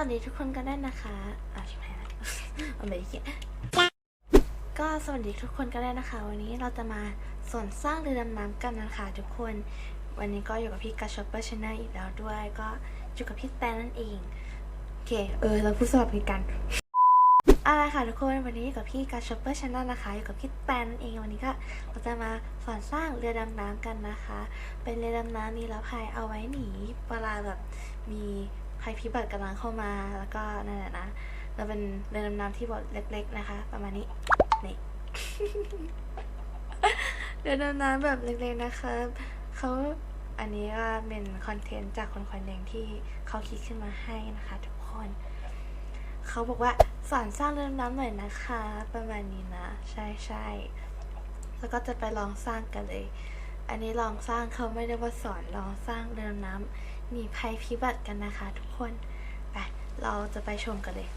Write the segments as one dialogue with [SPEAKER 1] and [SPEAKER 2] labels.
[SPEAKER 1] วัสดีทุกคนกันได้นะคะอ่าชิบหายละเอาไม่ได้เขียนก็สวัสดีทุกคนกันได้นะคะ วันนี้เราจะมาสอนสร้างเรือดำน้ำกันนะคะทุกคน วันนี้ก็อยู่กับพี่กัชชอปเปอร์ชาแนลอีกแล้วด้วยก็อยู่กับพี่แตนนั่นเองโอเคเออเราพูดสลับกันอะไรค่ะทุกคนวันนี้อยู่กับพี่กัชชอปเปอร์ชาแนลนะคะอยู่กับพี่แตนนั่นเองวันนี้ก็เราจะมาสอนสร้างเรือดำน้ำกันนะคะ เป็นเรือดำน้ำนี้แล้วพายเอาไว้หนีเวลาแบบมี ภัยพิบัติกำลังเข้ามาแล้วก็นั่นแหละนะเราเป็นเรือดำน้ำที่บทเล็ก ๆนะคะ ประมาณนี้นี่เรือดำน้ำแบบเล็กๆนะคะเขาอันนี้ก็เป็นคอนเทนต์จากคนคนหนึ่งที่เขาคิดขึ้นมาให้นะคะ ทุกคนเขาบอกว่าสอนสร้างเรือดำน้ำหน่อยนะคะ ประมาณนี้นะ ใช่ใช่แล้วก็จะไปลองสร้างกันเลย อันนี้ลองสร้างเขาไม่ได้ว่าสอนลองสร้างเรือดำน้ำ หนีภัยพิบัติกันนะคะ ทุกคนไปเราจะไปชมกันเลย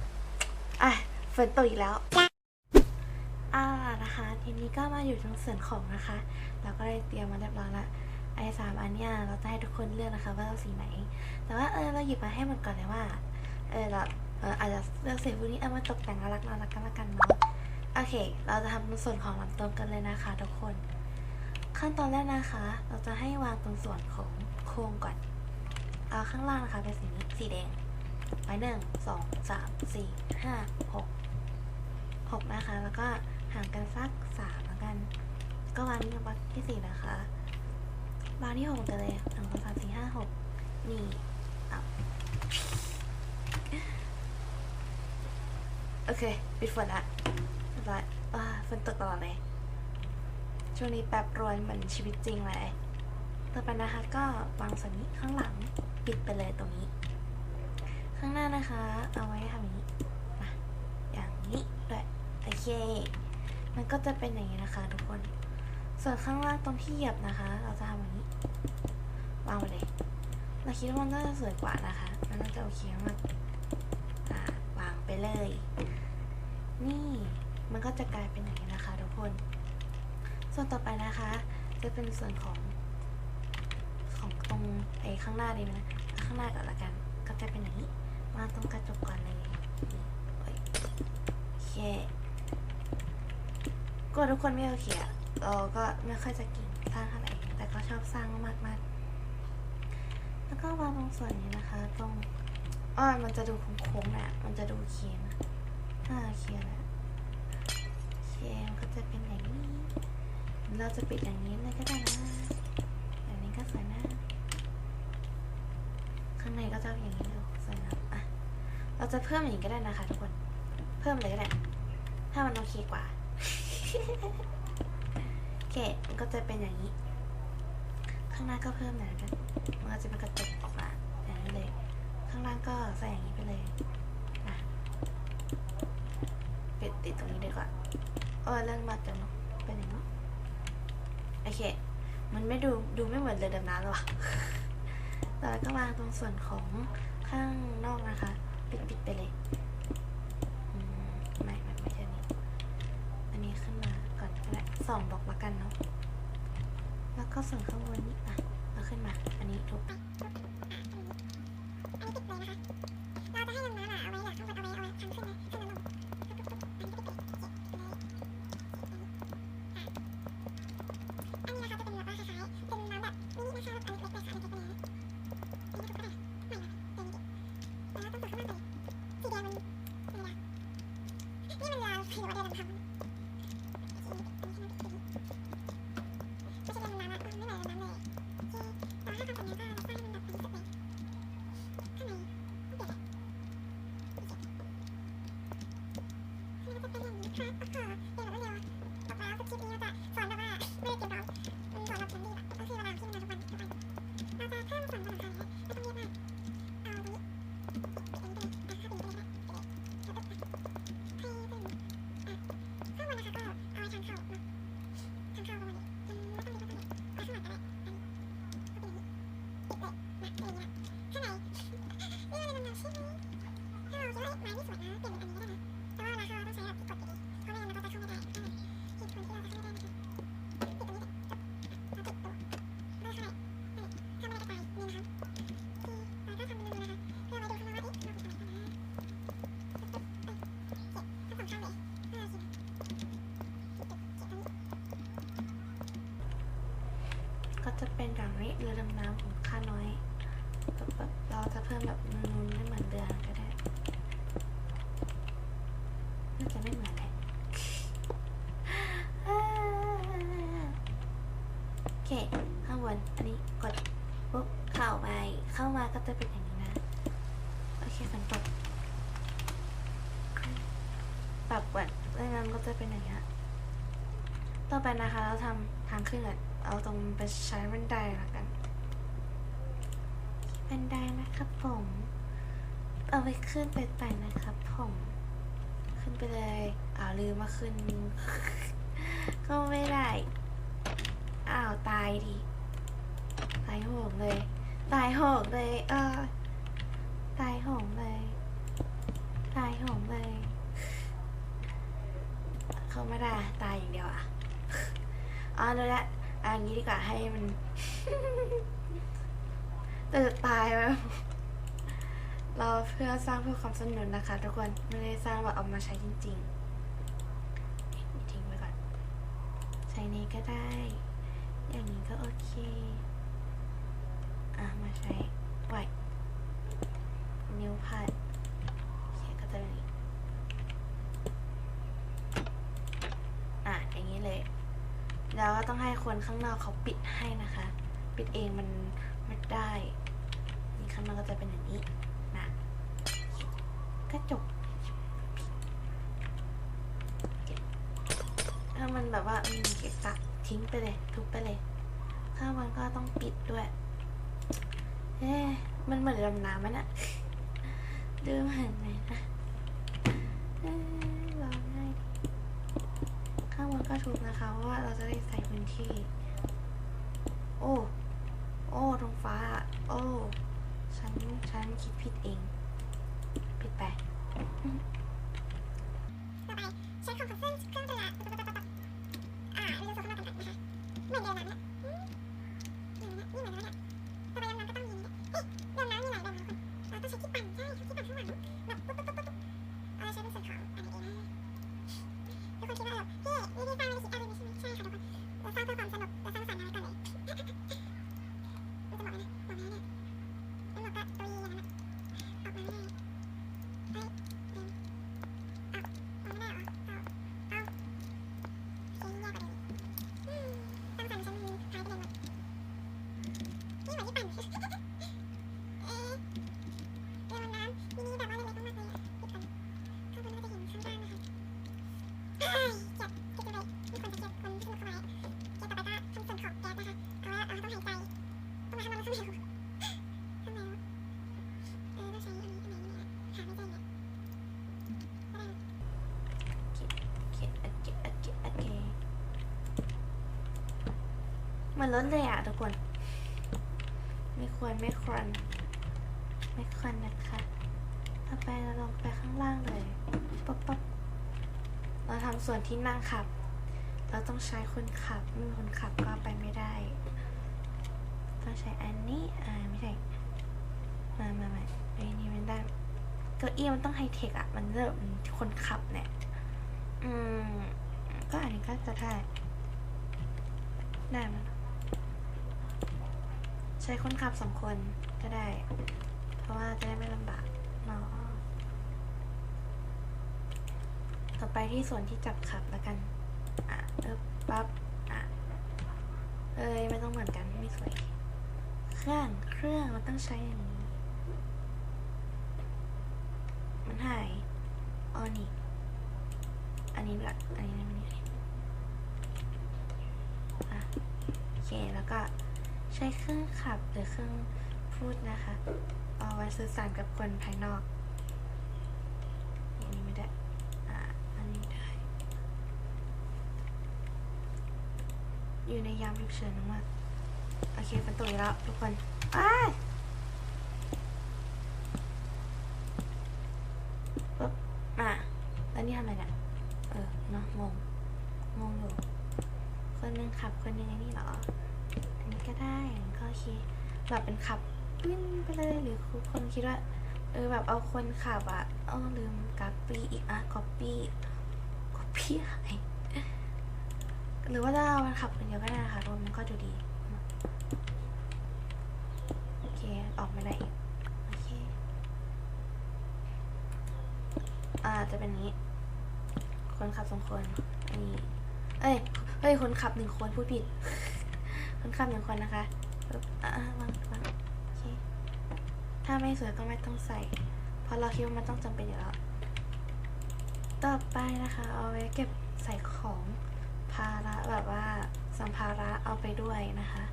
[SPEAKER 1] อะฝนตกอีกแล้วอ่านะคะทีนี้ก็มาอยู่ตรงส่วนของนะคะ เราก็ได้เตรียมมาเรียบร้อยละไอ้สามอันเนี่ยเราจะให้ทุกคนเลือกนะคะ ว่าเอาสีไหน แต่ว่าเออเราหยิบมาให้หมดก่อนเลยว่า เออเราเอออาจจะเลือกสีพวกนี้เอามาตกแต่งน่ารักน่ารักกันละกันเนาะโอเค เราจะทำในส่วนของลำต้นกันเลยนะคะ ทุกคน ขั้นตอนแรกนะคะ เราจะให้วางตรงส่วนของโครงก่อน ข้างล่างนะคะเป็นสีนี้สีแดงไปหนึ่งสองสามสี่ห้าหกหกนะคะ แล้วก็ห่างกันสักสามแล้วกัน ก็วางนี่วางที่สี่นะคะวางที่หกไปเลยหนึ่งสองสามสี่ห้าหกนี่เอาโอเคปิดฝนละรียบร้อยอ่าฝนตกตลอดเลย ช่วงนี้แป๊บรวนเหมือนชีวิตจริงเลยต่อไปนะคะก็วางส่วนนี้ข้างหลัง ปิดไปเลยตรงนี้ ข้างหน้านะคะ เอาไว้ทำอย่างนี้มาอย่างนี้ด้วยโอเค มันก็จะเป็นอย่างนี้นะคะ ทุกคน ส่วนข้างล่างตรงที่เหยียบนะคะ เราจะทำอย่างนี้วางไปเลยเราคิดว่ามันน่าจะสวยกว่านะคะ มันน่าจะโอเคมากอ่าวางไปเลย นี่มันก็จะกลายเป็นอย่างนี้นะคะทุกคน ส่วนต่อไปนะคะ จะเป็นส่วนของของตรงไอ้ข้างหน้าดีไหมนะ ข้างหน้าก่อนละกัน ก็จะเป็นอย่างนี้วางตรงกระจกก่อนเลยโอเคก็ทุกคนไม่โอเคอะเราก็ไม่ค่อยจะกินสร้างเท่าไหร่แต่ก็ชอบสร้างมากมากๆแล้วก็วางตรงส่วนนี้นะคะ ตรงอ้อมันจะดูโค้งๆแหละมันจะดูเคียนะอ่าเคียนและโอเคมันก็จะเป็นอย่างนี้ เราจะปิดอย่างนี้เลยก็ได้นะอย่างนี้ก็สวยนะข้าง ในก็จะอย่างนี้ดูสวยนะอะเราจะเพิ่มอย่างนี้ก็ได้นะคะทุกคน เพิ่มเลยก็ได้ถ้ามันโอเคกว่า โอเค มันก็จะเป็นอย่างนี้ ข้างหน้าก็เพิ่มหน่อยกันมันก็จะเป็นกระจกออกมาอย่างนี้เลย ข้างล่างก็ใส่อย่างนี้ไปเลยนะปิดติดตรงนี้ดีกว่าเออเรื่องมากจังเนาะ เป็นอย่างนี้โอเค มันไม่ดูดูไม่เหมือนเรือดำน้ำเลย แล้วก็วางตรงส่วนของข้างนอกนะคะ ปิดปิดไปเลยไม่ไม่ไม่ใช่นี้ อันนี้ขึ้นมาก่อนก็ได้สองบล็อกละกันเนาะ แล้วก็ส่วนข้างบนนี้อะเอาขึ้นมา อันนี้ทุบ โจะเป็นอย่างนี้เรือดำน้ำของข้าน้อยแบบเราจะเพิ่มแบบนูนๆไม่เหมือนเรือนก็ได้น่าจะไม่เหมือนเลยโอเคข้างบนอันนี้กดปุ๊บเข้าไปเข้ามาก็จะเป็นอย่างนี้นะโอเคฝนตกปรับก่อนแล้วงั้นก็จะเป็นอย่างนี้ต่อไปนะคะเราทำทางขึ้นก่อน เอาตรงไปใช้บันไดละกัน บันไดนะครับผม เอาไปขึ้นไปไต่นะครับผม ขึ้นไปเลยอ้าวลืมมาขึ้น ก็ไม่ได้ อ้าวตายดิตายโหงเลย ตายโหงเลย เออ ตายโหงเลย ตายโหงเลยเขาไม่ได้ตายอย่างเดียวอะอ๋อรู้ละเอันนี้ดีกว่าให้มันแต่จะตายแล้วเราเพื่อสร้างเพื่อความสนุกนะคะ ทุกคนไม่ได้สร้างแบบเอามาใช้จริงๆทิ้งไว้ก่อน ใช้นี้ก็ได้ อย่างนี้ก็โอเค อะมาใช้ไว้นิ้วพาดโอเคก็จะเป็นอย่างนี้อะ อย่างนี้เลย แล้วก็ ต้องให้คนข้างนอกเขาปิดให้นะคะ ปิดเองมันไม่ได้นี่ข้างนอกก็จะเป็นอย่างนี้นะกระจกถ้ามันแบบว่าอืมเก็บกะทิ้งไปเลย ทุบไปเลย ข้างมันก็ต้องปิดด้วยเอ๊ะมันเหมือนลำน้ำมันอะดูเหมือนไหมนะ ทุบนะคะ เพราะว่าเราจะได้ใส่พื้นที่ โอ้ โอ้ตรงฟ้า โอ้ ฉัน ฉันคิดผิดเอง ผิดไป
[SPEAKER 2] ต่อไปใช้คอมเพรสเซอร์เครื่อง มันลดเลยอะทุกคน ไม่
[SPEAKER 1] ควรไม่ควร ไม่ควรนะคะต่อไปเราลงไปข้างล่างเลยป๊บป๊บเราทำส่วนที่นั่งขับ เราต้องใช้คนขับไม่มีคนขับก็ไปไม่ได้ ต้องใช้อันนี้อ่าไม่ใช่มามามาไอ้นี่มันได้เก้าอี้มันต้องไฮเทคอะมันเริ่มคนขับเนี่ย อืม ก็อันนี้ก็จะได้ได้มันใช้คนขับสองคนก็ได้ เพราะว่าจะได้ไม่ลำบากเนาะต่อไปที่ส่วนที่จับขับแล้วกัน อะเออปั๊บ อะ เอ้ยไม่ต้องเหมือนกันไม่สวย เครื่องเครื่องมันต้องใช้อย่างนี้ มันหายออนี่อันนี้ละอันนี้ไม่ได้อะโอเค แล้วก็ใช้เครื่องขับหรือเครื่องพูดนะคะเอาไว้สื่อสารกับคนภายนอกอันนี้ไม่ได้อ่าอันนี้ได้ อยู่ในยามฉุกเฉินมากโอเคเป็นตัวแล้วทุกคนอ้ายปุ๊บอะแล้วนี่ทำอะไรเนี่ย เออเนาะงง งงอยู่ คนหนึงขับคนหนึงไอ้นี่เหรอ อันนี้ก็ได้อันนี้ก็โอเค แบบเป็นขับวิ่งไปเลยหรือคนคิดว่าเออแบบเอาคนขับอะเออลืมกัปปี้อีกอะก๊ปปี้ก๊ปปี้หายหรือว่าถ้าเรามันขับคนเดียวก็ได้นะคะรวมมันก็ดูดีโอเคออกไม่ได้อีกโอเคอ่าจะเป็นนี้ คนขับสองคนอันนี้เอ้ยเอ้ยคนขับหนึ่งคนพูดผิด คนขับหนึ่งคนนะคะ ปึ๊บอะวางวางโอเคถ้าไม่สวยก็ไม่ต้องใส่ เพราะเราคิดว่ามันต้องจำเป็นอยู่แล้ว ต่อไปนะคะ เอาไว้เก็บใส่ของภาระแบบว่าสัมภาระเอาไปด้วยนะคะ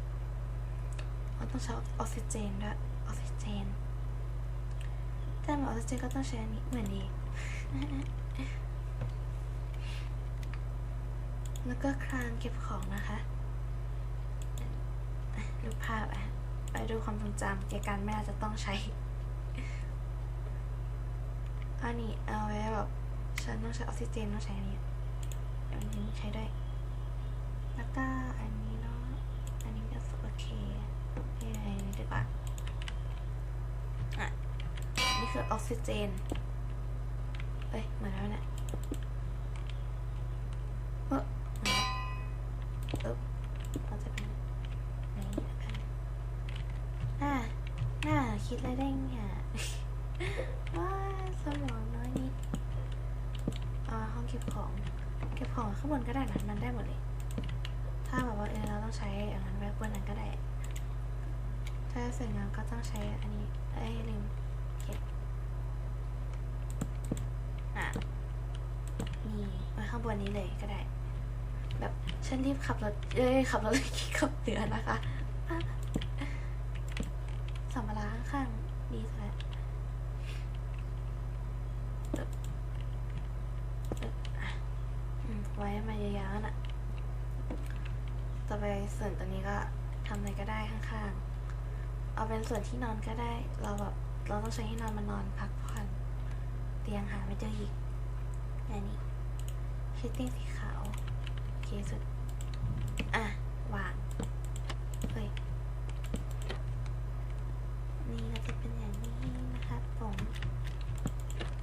[SPEAKER 1] เราต้องใช้ออกซิเจนด้วยออกซิเจนแต่หมอออกซิเจนก็ต้องใช้อันนี้เหมือนดีแล้วก็คลางเก็บของนะคะ ดูภาพอะไปดูความทรงจำเกี่ยวกันไม่น่าจะต้องใช้อันนี้เอาไว้แบบฉันต้องใช้ออกซิเจนต้องใช้อันนี้เดี๋ยวอันนี้ใช้ได้ แล้วก็อันนี้เนาะ อันนี้ก็โอเคเอ้ยนี่ดีกว่าอะนี่คือออกซิเจน เอ้ยเหมือนแล้วเนี่ยเออเหมือนแล้วเออเราจะเป็นอันนี้แล้วกันน่าน่าคิดอะไรได้เนี่ย ว้าสมองน้อยนิดอ่าห้องเก็บของ เก็บของข้างบนก็ได้นะมันได้หมดเลย ถ้าแบบว่าเออเราต้องใช้อย่างนั้นไว้บนนั้นก็ได้ ถ้าเสร็จงานก็ต้องใช้อันนี้เอ้ยลืมเก็บอะนี่ไว้ข้างบนนี้เลยก็ได้ แบบฉันรีบขับรถเอ้ยขับรถขับเรือนะคะสัมภาระข้างๆดีสุดแล้ว อืมไว้มายาวๆน่ะ ต่อไปส่วนตัวนี้ก็ทำอะไรก็ได้ข้างๆ เอาเป็นส่วน ที่นอนก็ได้ เราแบบเราต้องใช้ให้นอนมานอนพักผ่อนเตียงหาไม่เจออีกอันนี้ชิตติ้งสีขาวโอเคสุด อะ วาง เฮ้ย นี่ก็จะเป็นอย่างนี้นะครับผม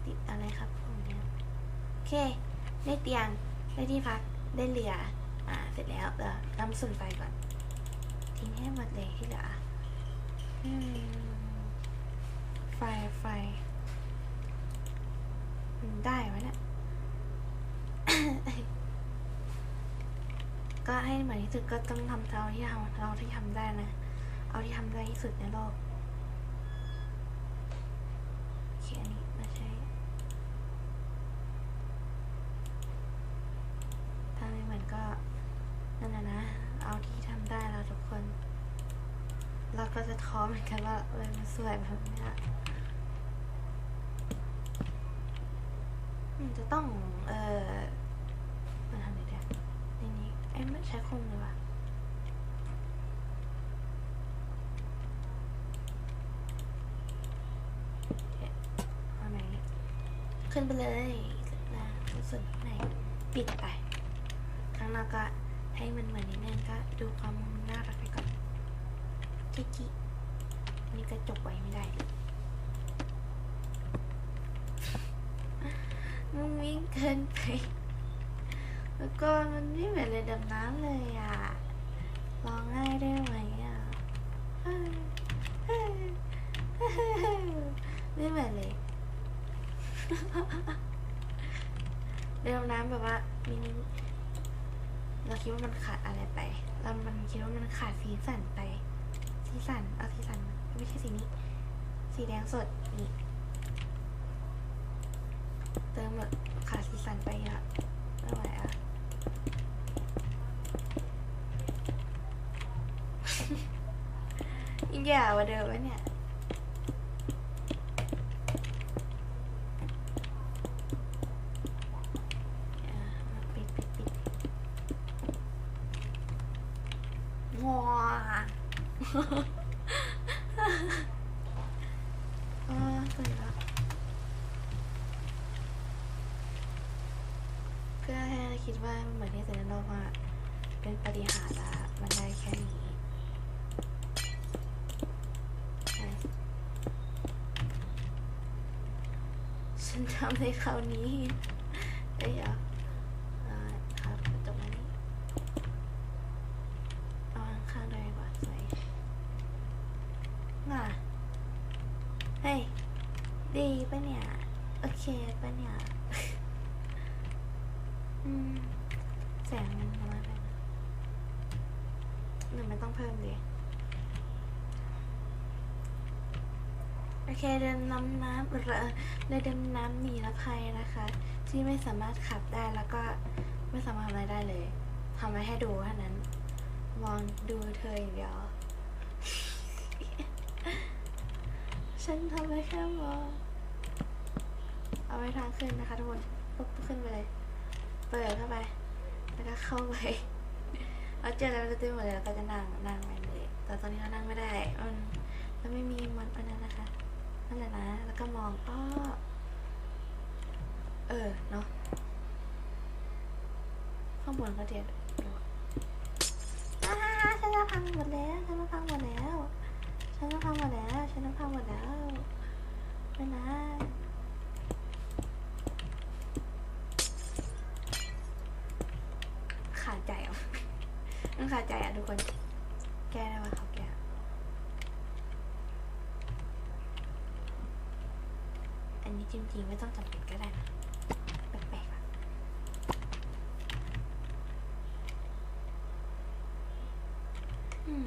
[SPEAKER 1] ติดอะไรครับผมเนี่ยโอเค ได้เตียง ได้ที่พัก ได้เรือ อ่า เสร็จแล้วเดี๋ยวน้ำสุ่มไฟก่อน ทิ้งให้หมดเลยที่เหลือ ไฟไฟ ได้ไหมเนี่ย ก็ให้เหมือนที่สุดก็ต้องทำเท่าที่ทำเราที่ทำได้นะ เอาที่ทำได้ที่สุดในโลกเขียนนี้มาใช้ ถ้าไม่เหมือนก็นั่นแหละนะ เอาที่ทำได้แล้วทุกคน เรา ก็จะท้อเหมือนกันว่าเลยมันสวยแบบเนี้ยอืมจะต้องเอ่อมาทำไหนเดียในนี้เอ้ไม่ใช้คมเลยว่ะเอ๊ะเอาไหนขึ้นไปเลยนะส่วนข้างในปิดไปข้างนอกก็ให้มันเหมือนนิดนึงก็ดูความน่ารักไปก่อน จิจินี่ก็จบไว้ไม่ได้มุ้งมิ้งเกินไป แล้วก็มันไม่เหมือนเลยดำน้ำเลยอะร้องไห้ได้ไหมอะไม่เหมือนเลยเรือดำน้ำแบบว่ามินิเราคิดว่ามันขาดอะไรไป เรามันคิดว่ามันขาดสีสันไป สีสัน เอาสีสันมาไม่ใช่สีนี้ สีแดงสด นี่ เติมแบบขาดสีสันไปอะไม่ไหวอะยิ่งแย่กว่าเดิมวะเนี่ย คราวนี้ได้ยอะครับตรงนี้เอาข้างด้วยว่าสวยน่ะเฮ้ยดีปะเนี่ย โอเคปะเนี่ยอืมแสงมันน้อยไปหรือม่ต้องเพิ่มเลย เคเดินน้ำน้ำเรือเรือดำน้ำหนีละภัยนะคะ ที่ไม่สามารถขับได้แล้วก็ไม่สามารถทำอะไรได้เลยทำไว้ให้ดูเท่านั้น มองดูเธออย่างเดียว ฉันทำได้แค่มองเอาไว้ทางขึ้นนะคะทุกคนปุ๊บขึ้นไปเลย เปิดเข้าไป แล้วก็เข้าไปเอาเจอแล้วจะเต็มหมดเลยแล้วก็จะนั่งนั่งไปเลยแต่ตอนนี้เรานั่งไม่ได้มันมันไม่มีมันอันนั้นนะคะ นั่นแหละนะ แล้วก็มองอ้อเออ เนาะข้างบนก็เดียวดูอ่าฉันจะพังหมดแล้ว ฉันจะพังหมดแล้ว ฉันจะพังหมดแล้ว ฉันจะพังหมดแล้วไม่นะขาดใจอะมันขาดใจอะทุกคน แก้ได้ว่าเขาแก้ อัน นี้จริงๆไม่ต้องจำเป็นก็ได้นะแปลกๆอะอืม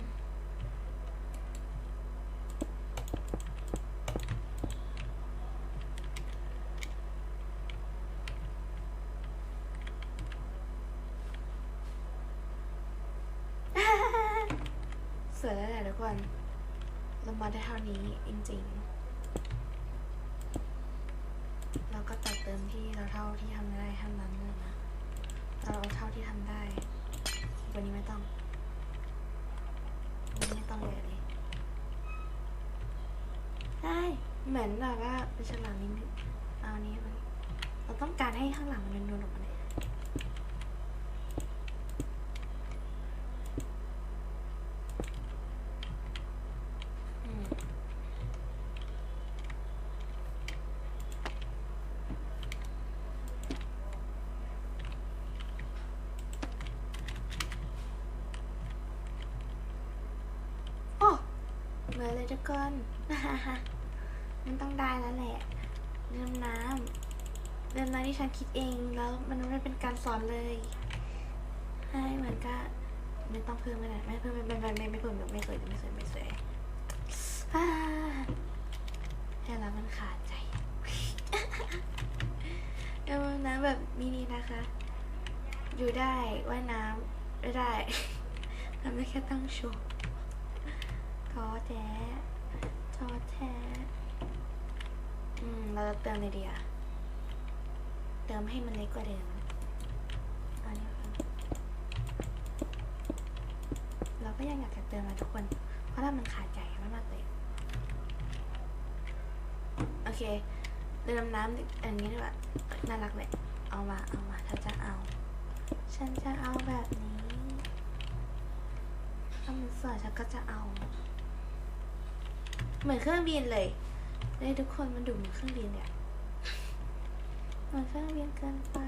[SPEAKER 1] สวยแล้วแหละทุกคนเรามาได้เท่านี้จริงๆ เราก็ตัดเติม ที่เราท่าที่ทำได้เท่านั้นเลยนะเราเอาเท่าที่ทำได้วันนี้ไม่ต้องวันนี้ไม่ต้องเลยเลยได้เหมือนแบบว่าเป็นฉลามนิดนึงเอานี้มันเราต้องการให้ข้างหลังมันนูนๆออกมาเลยอืม โอ้เหมือนเลยทุกคน มันต้องได้แล้วแหละเรื่องน้ำเรื่องน้ำที่ฉัน คิดเองแล้วมันไม่เป็นการสอนเลย ให้เหมือนก็ไม่ต้องเพิ่มก็ได้ไม่เพิ่มไม่ไม่ไม่ไม่ไม่เพิ่มไม่สวยไม่สวยไม่สวยอ่าแค่แล้วมันขาดใจเรื่องน้ำแบบมินินะคะ อยู่ได้ว่ายน้ำไม่ได้ทำได้แค่ตั้งโชว์ท้อแท้ท้อแท้อืมเราจะเติมเลยดีอะ เติมให้มันเล็กกว่าเดิมอันนี้ค่ะเราก็ยังอยากจะเติมนะทุกคน เพราะถ้ามันขาดใจมากๆเลย โอเคเรือดำน้ำอันนี้ดีกว่าน่ารักเลยเอามาเอามาถ้าจะเอา ฉันจะเอาแบบนี้ถ้ามันสวยฉันก็จะเอา เหมือนเครื่องบินเลยเลยทุกคนมันดูเหมือนเครื่องบินเนี่ย มือนเครื่องบินเกินไป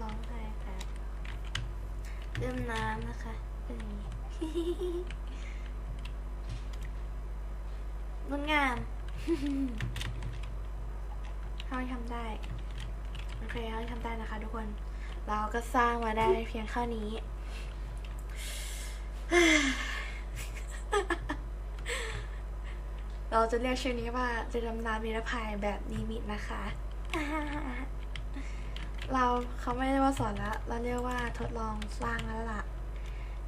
[SPEAKER 1] ร้องไห้ค่ะเริ่มน้ำนะคะเป็นอย่างดงามเท่าที่ทำได้โอเคเท่าที่ทำได้นะคะทุกคน เราก็สร้างมาได้เพียงเท่านี้ เรา จะเรียกชื่อนี้ว่าเรือดำน้ำนิรภัยแบบนิมิตนะคะ เราเขาไม่ได้ว่าสอนละเราเรียกว่าทดลองสร้างแล้วล่ะ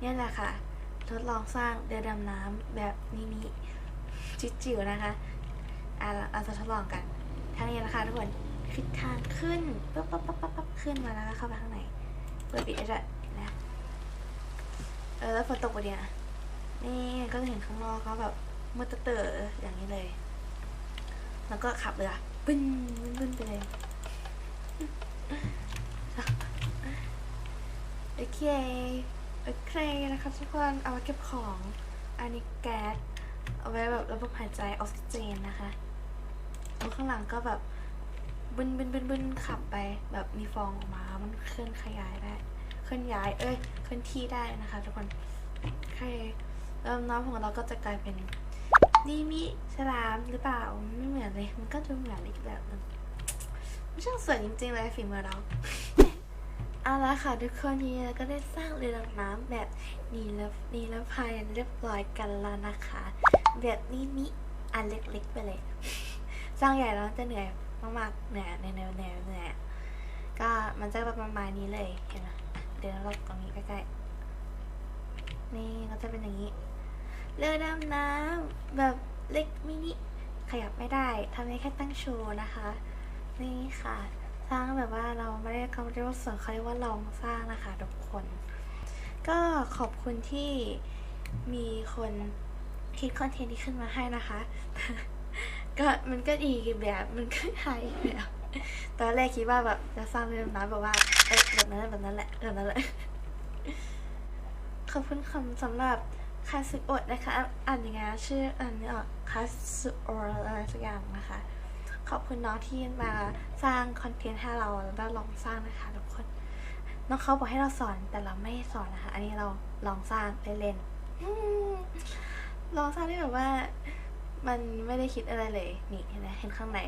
[SPEAKER 1] เนี่ยแหละค่ะ ทดลองสร้างเรือดำน้ำแบบนิมิจิจิ๋วนะคะอะเราจะทดลองกันทางนี้นะคะทุกคนคือทางขึ้นปั๊บปั๊บปั๊บปั๊บปั๊บขึ้นมาแล้วก็เข้าไปข้างในเปิดปิดได้ด้วยนะเออแล้วฝนตกพอดีนะนี่ก็จะเห็นข้างนอกเขาแบบ มืดเตอร์อย่างนี้เลย แล้วก็ขับเรือปึ้นปึ้นปึ้นไปเลยโอเคโอเคนะคะทุกคนเอาไว้เก็บของอันนี้แก๊สเอาไว้แบบระบบหายใจออกซิเจนนะคะแล้วข้างหลังก็แบบบึนบึนบึนบึนขับไป แบบมีฟองออกมา มันเคลื่อนขยายได้ เคลื่อนย้าย เอ้ย เคลื่อนที่ได้นะคะทุกคนโอเคแล้วน้ำของเราก็จะกลายเป็น นี่มีฉลามหรือเปล่าไม่เหมือนเลย มันก็ดูเหมือนอีกแบบนึงมันช่างสวยจริงๆเลยฝีมือเราเอาละค่ะทุกคนนี้เราก็ได้สร้างเรือดำน้ำแบบนีละนีละพายเรียบร้อยกันแล้วนะคะ แบบนี้มิอันเล็กๆไปเลย สร้างใหญ่แล้วจะเหนื่อยมากๆเหนื่อยเหนื่อยเหนื่อยเหนื่อยก็มันจะประมาณนี้เลยเห็นไหมเดี๋ยวเราตรงนี้ใกล้ๆนี่ก็จะเป็นอย่างนี้ เรือดำน้ำแบบเล็กมินิขยับไม่ได้ทำได้แค่ตั้งโชว์นะคะ นี่ค่ะ สร้างแบบว่าเราไม่ได้เขาเรียกว่าส่วนเขาเรียกว่าลองสร้างนะคะทุกคน ก็ขอบคุณที่มีคนคิดคอนเทนต์ที่ขึ้นมาให้นะคะ ก็มันก็ดีแบบมันก็หายแบบตอนแรกคิดว่าแบบจะสร้างเรื่องนั้นแบบว่าเอ้ยแบบนั้นแบบนั้นแหละแบบนั้นแหละขอบคุณคำสำหรับ คาสึโอะนะคะอ่านยังไงชื่ออ่านไม่ออกคาสึโอะอะไรสักอย่างนะคะ ขอบคุณน้องที่มาสร้างคอนเทนต์ให้เราแล้วลองสร้างนะคะทุกคน น้องเขาบอกให้เราสอนแต่เราไม่สอนนะคะ อันนี้เราลองสร้างเล่นๆลองสร้างที่แบบว่า มันไม่ได้คิดอะไรเลยนี่เห็นไหมเห็นข้างใน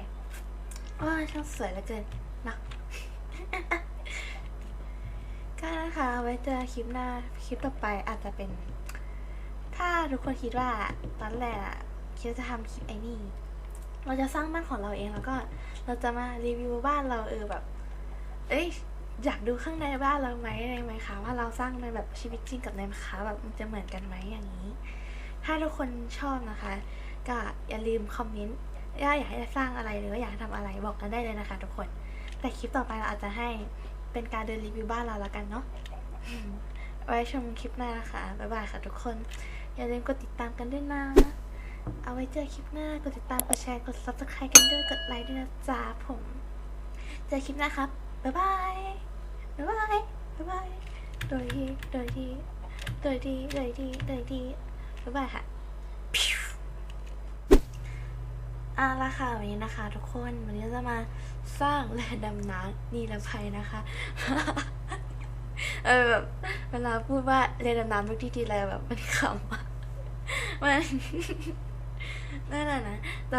[SPEAKER 1] ว้าช่างสวยเหลือเกินนะก็นะคะไว้เจอคลิปหน้าคลิปต่อไปอาจจะเป็น ถ้าทุกคนคิดว่าตอนแรกอะคิดจะทำคลิปไอ้นี่ เราจะสร้างบ้านของเราเองแล้วก็เราจะมารีวิวบ้านเราเออแบบ เอ้ยอยากดูข้างในบ้านเราไหมในไหมคะว่าเราสร้างในแบบชีวิตจริงกับในมคะแบบมันจะเหมือนกันไหมอย่างนี้ ถ้าทุกคนชอบนะคะ ก็อย่าลืมคอมเมนต์ว่าอยากให้สร้างอะไรหรือว่าอยากให้ทำอะไรบอกกันได้เลยนะคะ ทุกคน แต่คลิปต่อไปเราอาจจะให้เป็นการเดินรีวิวบ้านเราแล้วกันเนาะไว้ชมคลิปหน้านะคะบ๊ายบายค่ะทุกคน อย่าลืมกดติดตามกันด้วยนะ เอาไว้เจอคลิปหน้ากดติดตามกดแชร์กด subscribe กันด้วยกดไลค์ด้วยนะจ๊ะผม เจอคลิปหน้าครับบ๊ายบายบ๊ายบายบ๊ายบายโดยที่โดยที่โดยที่โดยที่โดยที่บ๊ายบายค่ะอะละค่ะวันนี้นะคะ ทุกคนวันนี้จะมาสร้างแร่ดำน้ำนีรภัยนะคะ เออแบบเวลาพูดว่าเรือดำน้ำทุกที่ทีไรแบบมันขำมันนั่ นแหละนะแต่